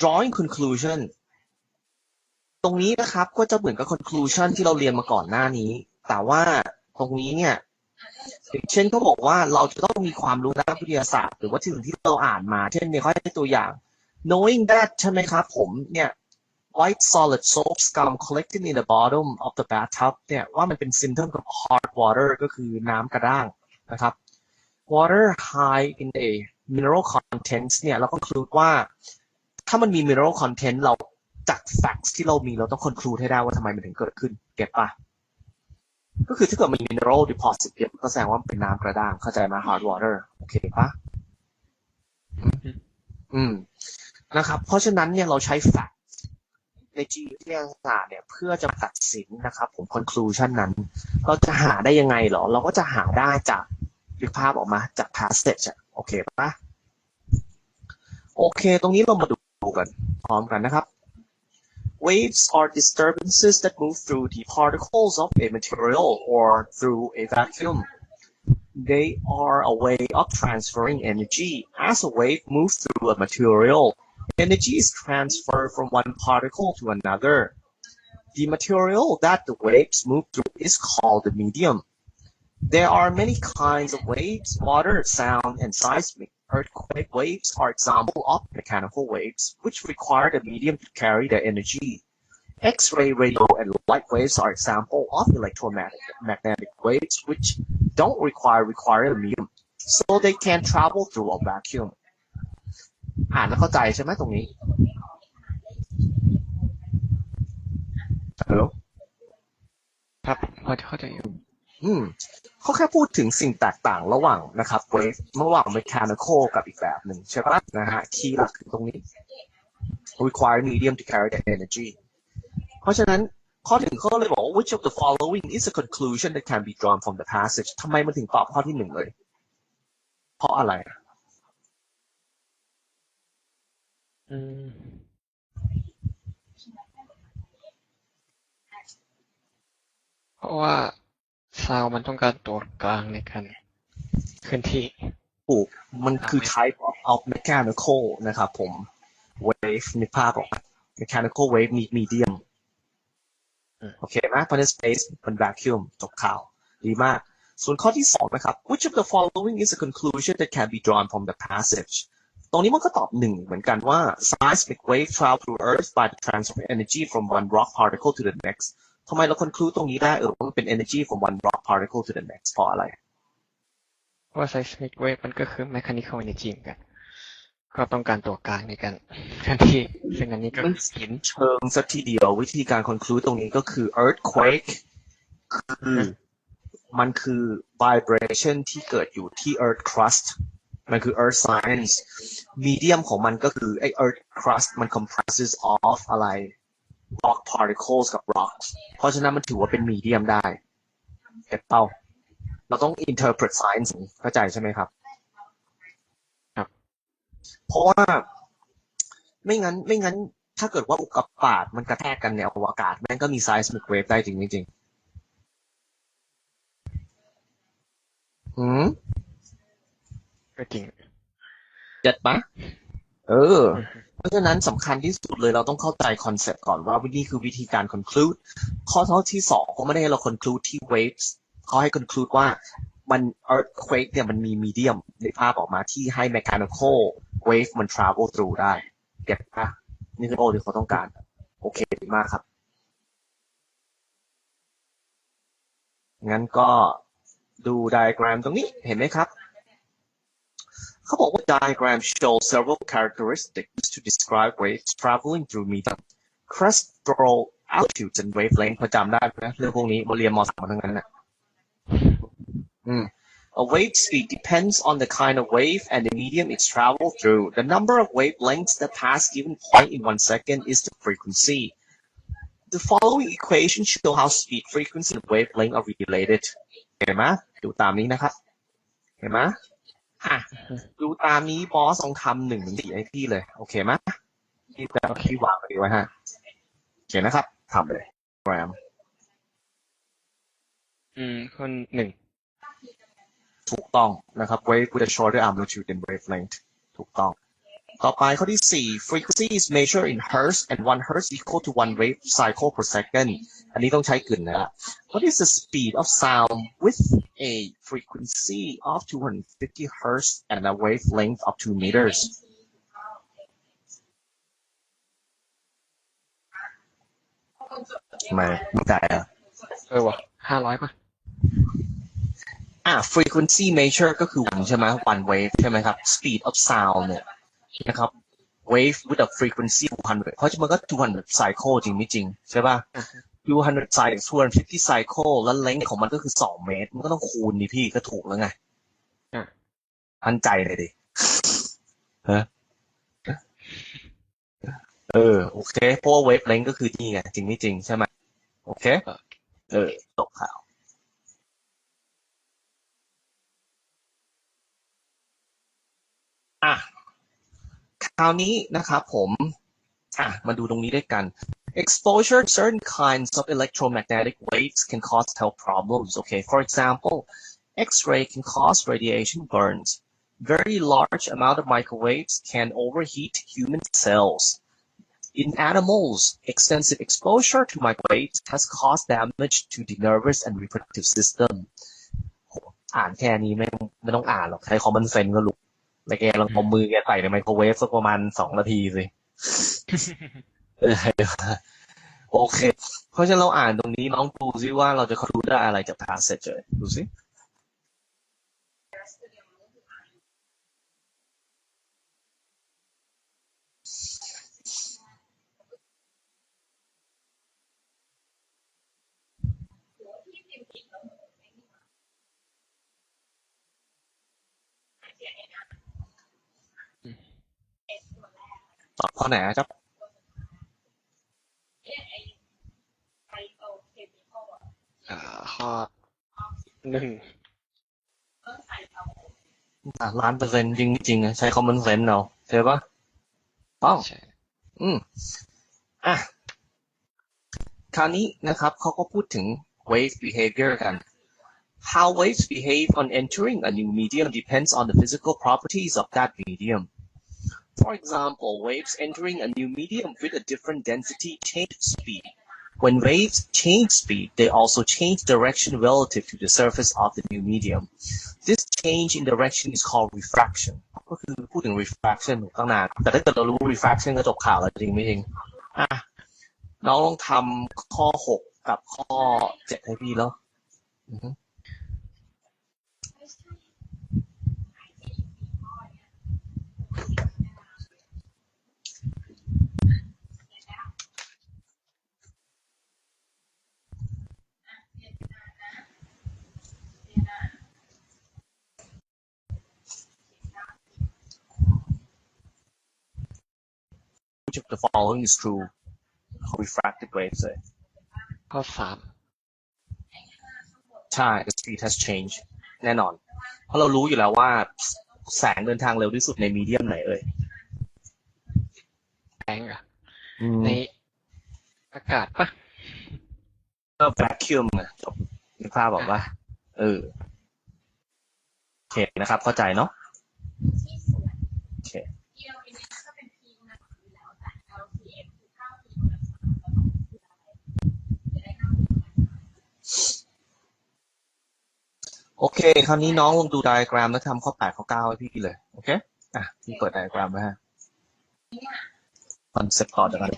drawing conclusion ตรงนี้นะครับก็จะเหมือนกับ conclusion ที่เราเรียนมาก่อนหน้านี้ แต่ว่าตรงนี้เนี่ยเช่นเขาบอกว่าเราจะต้องมีความรู้ด้านวิทยาศาสตร์ หรือว่าสิ่งที่เราอ่านมา เช่นเนี่ยเขาให้ตัวอย่าง knowing that ใช่ไหมครับผมเนี่ย white solid soap scum collected in the bottom of the bathtub เนี่ยว่ามันเป็น symptom ของ hard water ก็คือน้ำกระด้างนะครับ water high in a mineral contents เนี่ยเราก็ conclude ว่า ถ้ามันมี mineral content เราจาก facts ที่เรามีเราต้อง conclude ให้ได้ว่าทำไมมันถึงเกิดขึ้น เก็ตปะก็คือถ้าเกิดมันมี mineral deposit เยอะก็แสดงว่ามันเป็นน้ำกระด้างเข้าใจไหม hard water โอเคปะอืมอืมนะครับ เพราะฉะนั้นเนี่ยเราใช้ fact ในจีวิทยาศาสตร์เนี่ยเพื่อจะตัดสินนะครับผม conclusion นั้น เราจะหาได้ยังไงเหรอ เราก็จะหาได้จากนึกภาพออกมาจาก passage อะโอเคปะโอเค ตรงนี้เรามาดู กันพร้อมกันนะครับ Waves are disturbances that move through the particles of a material or through a vacuum. They are a way of transferring energy. As a wave moves through a material, energy is transferred from one particle to another. The material that the waves move through is called the medium. There are many kinds of waves, water, sound, and seismic. Earthquake waves are example of mechanical waves, which require the medium to carry the energy. X-ray radio and light waves are example of electromagnetic magnetic waves, which don't require require a medium, so they can travel through a vacuum. อ่านแล้วเข้าใจใช่ไหมตรงนี้ฮัลโหล ครับพอจะเข้าใจอยู่ อืมเขาแค่พูดถึงสิ่งแตกต่างระหว่างนะครับเวฟระหว่าง mechanical กับอีกแบบหนึ่งใช่ปะนะฮะคีย์หลักคือตรงนี้ require medium to carry the energy เพราะฉะนั้นข้อถึงเขาเลยบอกว่า which of the following is a conclusion that can be drawn from the passage ทำไมมันถึงตอบข้อที่หนึ่งเลย เพราะอะไรอืมเพราะว่า ซาวมันต้องการตัวกลางในการเคลื่อนที่ถูกมันคือ type of of mechanical นะครับผม wave นึกภาพออกไหม mechanical wave มี medium อืมโอเคไหมเพราะฉะนั้น space เป็น vacuum จบข่าว ดีมาก ส่วนข้อที่สองนะครับ which of the following is a conclusion that can be drawn from the passage ตรงนี้มันก็ตอบหนึ่งเหมือนกันว่า seismic wave travel through earth by the transfer of energy from one rock particle to the next ทำไมเรา conclude ตรงนี้ได้เออว่ามันเป็น energy from one rock particle to the next เพราะอะไรเพราะว่า seismic wave มันก็คือ mechanical energy เหมือนกัน ก็ต้องการตัวกลางในการเคลื่อนที่ซึ่งอันนี้ก็ไม่เห็นเชิงสักทีเดียววิธีการ conclude ตรงนี้ก็คือ earthquake คือมันคือ vibration ที่เกิดอยู่ที่ earth crust มันคือ earth science medium ของมันก็คือไอ้ earth crust มัน comprises of อะไร rock particles กับ rocks เพราะฉะนั้นมันถือว่าเป็น medium ได้เก็ตเป้าเราต้อง interpret science เข้าใจใช่ไหมครับ ครับ เพราะว่าไม่งั้นไม่งั้น ถ้าเกิดว่าอุกกาบาตมันกระแทกกันในอวกาศแม่งก็มี seismic wave ได้จริงไม่จริงอืมก็จริงเจ็ดปะเออ เพราะฉะนั้นสำคัญที่สุดเลยเราต้องเข้าใจคอนเซ็ปต์ก่อนว่าวิธีคือวิธีการ conclude ข้อเท่าที่สองเขาไม่ได้ให้เรา conclude ที่ waves เขาให้ conclude ว่ามัน earthquake เนี่ยมันมี medium ในภาพออกมาที่ให้ mechanical wave มัน travel through ได้เก็ตปะนี่คือโอ้ที่เขาต้องการ โอเคดีมากครับ งั้นก็ดู diagram ตรงนี้เห็นไหมครับ เขาบอกว่า diagram shows several characteristics to describe waves traveling through medium crustal altitudes and wavelength พอจำได้ไหมเรื่องพวกนี้มาเรียนมสามมาทั้งนั้นนะอืม A wave speed depends on the kind of wave and the medium it's traveled through. The number of wavelengths that pass given point in one second is the frequency. The following equations show how speed, frequency, and wavelength are related. เห็นไหมดูตามนี้นะครับ เห็นไหม อะดูตามนี้บอสลองทำหนึ่งถึงสี่ให้พี่เลย โอเคไหมที่จะที่วางไปไว้ฮะโอเคนะครับทำเลยแกรมอืมคนหนึ่งถูกต้องนะครับ wave with a shorter amplitude than wavelength ถูกต้อง ต่อไปข้อที่สี่ frequency is measured in hertz and one hertz equal to one wave cycle per second อันนี้ต้องใช้กึ่นนะ What is the speed of sound with a frequency of 250 hertz and a wavelength of 2 meters ทำไมไม่ใจอ่ะ เออวะห้าร้อยป่ะ อ่ะ frequency measure ก็คือ one ใช่ไหม one wave ใช่ไหมครับ speed of sound เนี่ย นะครับ wave with a frequency 200 เพราะฉะนั้นมันก็ 200 cycle จริงไม่จริง ใช่ป่ะอ่าฮะ200 cycle 250 cycle แล้ว length ของมันก็คือ 2 เมตร มันก็ต้องคูณดิพี่ก็ถูกแล้วไงอะทันใจเลยดิฮะเออ โอเค เพราะว่า wave length ก็คือนี่ไง จริงไม่จริงใช่ไหมโอเค เออจบข่าว คราวนี้นะครับผม อ่ะ มาดูตรงนี้ด้วยกัน exposure to certain kinds of electromagnetic waves can cause health problems. Okay, for example, X-ray can cause radiation burns. Very large amount of microwaves can overheat human cells. In animals, extensive exposure to microwaves has caused damage to the nervous and reproductive system. โหอ่านแค่นี้ไม่ไม่ต้องอ่านหรอกใช้ common sense ก็รู้ แล้วแกลองเอามือแกใส่ในไมโครเวฟสักประมาณสองนาทีสิเออโอเค เพราะฉะนั้นเราอ่านตรงนี้น้องดูซิว่าเราจะรู้ได้อะไรจาก passage เลยดูสิ ตอบข้อไหนอะครับอ่าข้อหนึ่งอะล้านเปอร์เซ็นต์จริงจริงๆอะใช้ common sense เอาใช่ปะต้องใช่อืมอะ คราวนี้นะครับเขาก็พูดถึง wave behavior กัน how waves behave on entering a new medium depends on the physical properties of that medium for example waves entering a new medium with a different density change speed when waves change speed they also change direction relative to the surface of the new medium this change in direction is called refraction ก็คือพูดถึง refraction ตั้งนานแต่ถ้าเกิดเรารู้ refraction ก็จบข่าวแล้วจริงไม่จริง อ่ะ น้องลองทำข้อหกกับข้อเจ็ดให้พี่แล้วอื อฮึ which of the following is true refracted waves เลยข้อสามใช่ the speed has changed แน่นอน เพราะเรารู้อยู่แล้วว่า แสงเดินทางเร็วที่สุดในมีเดียมไหนเอ่ยแรงอะในอากาศปะก็ vacuum ไงจบนึกภาพบอกว่าเออโอเคนะครับ เข้าใจเนาะโอเค โอเค คราวนี้น้องลองดูไดอะแกรมแล้วทำข้อแปดข้อเก้าให้พี่เลย โอเค อะ พี่เปิดไดอะแกรมไว้ฮะคอนเซ็ปต์ต่อจากกัน